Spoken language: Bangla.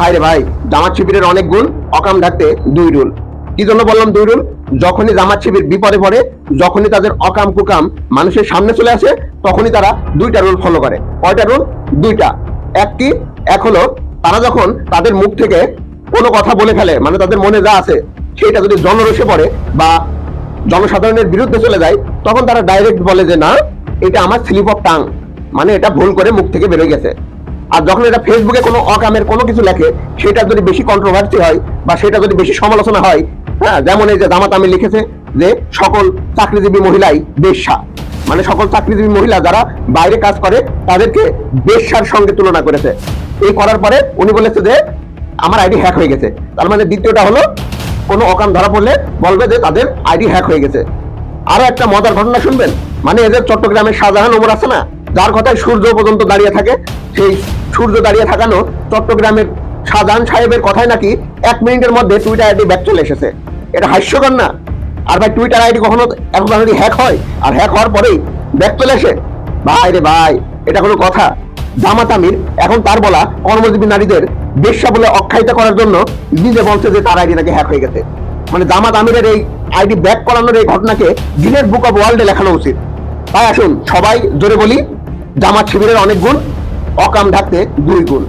ভাই রে ভাই, জামাত শিবিরের অনেক গুণ, অকাম ঢাকতে দুই রুল। কি জন্য বললাম দুই রুল? যখনই জামাত শিবির বিপদে পড়ে, যখনই তাদের অকাম কুকাম মানুষের সামনে চলে আসে, তখনই তারা দুইটা রুল ফলো করে। কয়টা রুল? দুইটা। একটি এক হলো, তারা যখন তাদের মুখ থেকে কোনো কথা বলে ফেলে মানে তাদের মনে যা আছে, সেটা যদি জনরসে পড়ে বা জনসাধারণের বিরুদ্ধে চলে যায়, তখন তারা ডাইরেক্ট বলে যে, না, এটা আমার স্লিপ অফ টাং। মানে এটা ভুল করে মুখ থেকে বেরোয় গেছে। আর যখন এটা ফেসবুকে কোনো অকামের কোনো কিছু লেখে, সেটা যদি বেশি কন্ট্রোভার্সি হয় বা সেটা যদি বেশি সমালোচনা হয় হ্যাঁ যেমন এই যে জামাত আমি লিখেছে যে সকল চাকরিজীবী মহিলাই বেশ্যা। মানে সকল চাকরিজীবী মহিলা যারা বাইরে কাজ করে, তাদেরকে বেশ্যার সঙ্গে তুলনা করেছে। এই করার পরে উনি বলেছে যে, আমার আইডি হ্যাক হয়ে গেছে। তার মানে দ্বিতীয়টা হলো, কোনো অকাম ধরা পড়লে বলবে যে তাদের আইডি হ্যাক হয়ে গেছে। আরও একটা মজার ঘটনা শুনবেন? মানে এদের চট্টগ্রামের শাহজাহান ওমর আছে না? যার কথায় সূর্য পর্যন্ত দাঁড়িয়ে থাকে, সেই সূর্য দাঁড়িয়ে থাকানো চট্টগ্রামের শাহজাহান সাহেবের কথায় নাকি এক মিনিটের মধ্যে টুইটার আইডি ব্যাক চলে এসেছে। এটা হাস্যকর না? আর ভাই টুইটার আইডি কখনো এখন যদি হ্যাক হয়? আর হ্যাক হওয়ার পরেই ব্যাক চলে আসে? ভাই রে ভাই, এটা কোনো কথা। জামাত আমির এখন তার বলা কর্মজীবী নারীদের বেশ্যা বলে অখ্যায়িত করার জন্য নিজে বলছে যে তার আইডি নাকি হ্যাক হয়ে গেছে। মানে জামাত আমিরের এই আইডি ব্যাক করানোর এই ঘটনাকে গিনেস বুক অফ ওয়ার্ল্ডে লেখানো উচিত। তাই আসুন সবাই জোরে বলি জামাত শিবিরের অনেক গুণ অকাম ঢাকতে দুই গুণ।